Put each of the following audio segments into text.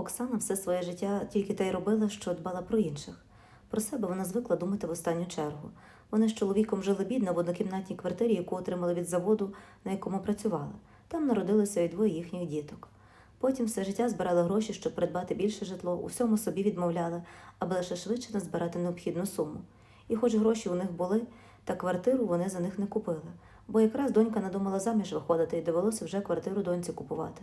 Оксана все своє життя тільки те й робила, що дбала про інших. Про себе вона звикла думати в останню чергу. Вони з чоловіком жили бідно в однокімнатній квартирі, яку отримали від заводу, на якому працювали. Там народилося і двоє їхніх діток. Потім все життя збирали гроші, щоб придбати більше житло, у всьому собі відмовляли, аби лише швидше назбирати необхідну суму. І хоч гроші у них були, та квартиру вони за них не купили, бо якраз донька надумала заміж виходити і довелося вже квартиру доньці купувати.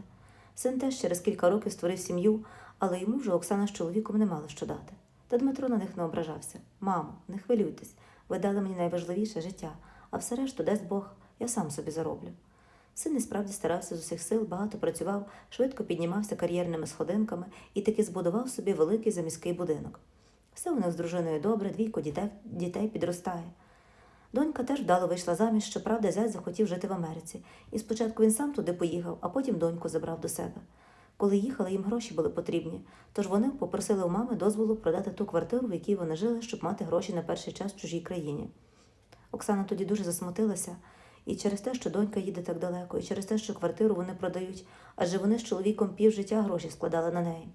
Син теж через кілька років створив сім'ю, але йому вже Оксана з чоловіком не мала що дати. Та Дмитро на них не ображався. Мамо, не хвилюйтесь, ви дали мені найважливіше життя, а все решту дасть Бог, я сам собі зароблю. Син і справді старався з усіх сил, багато працював, швидко піднімався кар'єрними сходинками і таки збудував собі великий заміський будинок. Все у них з дружиною добре, двійко дітей, дітей підростає. Донька теж вдало вийшла заміж, щоправда, зять захотів жити в Америці. І спочатку він сам туди поїхав, а потім доньку забрав до себе. Коли їхали, їм гроші були потрібні, тож вони попросили у мами дозволу продати ту квартиру, в якій вони жили, щоб мати гроші на перший час в чужій країні. Оксана тоді дуже засмутилася, і через те, що донька їде так далеко, і через те, що квартиру вони продають, адже вони з чоловіком півжиття гроші складали на неї.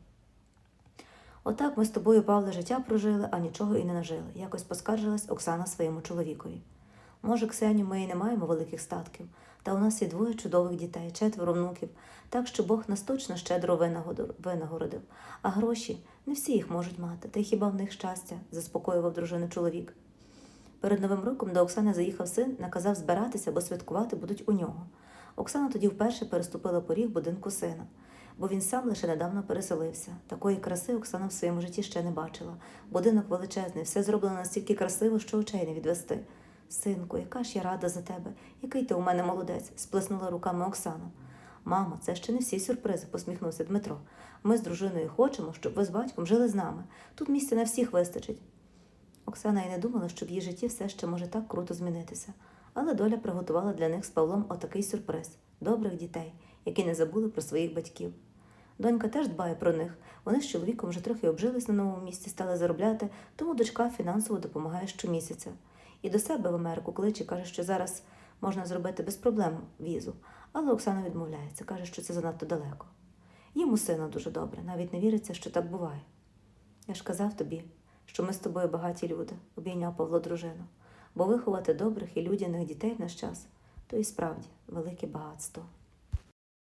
Отак ми з тобою, Павле, життя прожили, а нічого і не нажили, якось поскаржилась Оксана своєму чоловікові. Може, Ксеню, ми і не маємо великих статків, та у нас є двоє чудових дітей, четверо внуків, так що Бог нас точно щедро винагородив. А гроші не всі їх можуть мати, та й хіба в них щастя, заспокоював дружину чоловік. Перед Новим роком до Оксани заїхав син, наказав збиратися, бо святкувати будуть у нього. Оксана тоді вперше переступила поріг будинку сина, бо він сам лише недавно переселився. Такої краси Оксана в своєму житті ще не бачила. Будинок величезний, все зроблено настільки красиво, що очей не відвести. Синку, яка ж я рада за тебе, який ти у мене молодець, сплеснула руками Оксана. Мамо, це ще не всі сюрпризи, посміхнувся Дмитро. Ми з дружиною хочемо, щоб ви з батьком жили з нами. Тут місця на всіх вистачить. Оксана й не думала, що в її житті все ще може так круто змінитися. Але доля приготувала для них з Павлом отакий сюрприз добрих дітей, які не забули про своїх батьків. Донька теж дбає про них. Вони з чоловіком вже трохи обжились на новому місці, стали заробляти, тому дочка фінансово допомагає щомісяця. І до себе в Америку кличе, каже, що зараз можна зробити без проблем візу. Але Оксана відмовляється, каже, що це занадто далеко. Їм у сина дуже добре, навіть не віриться, що так буває. Я ж казав тобі, що ми з тобою багаті люди, обійняв Павло дружину, бо виховати добрих і людяних дітей в наш час то і справді велике багатство.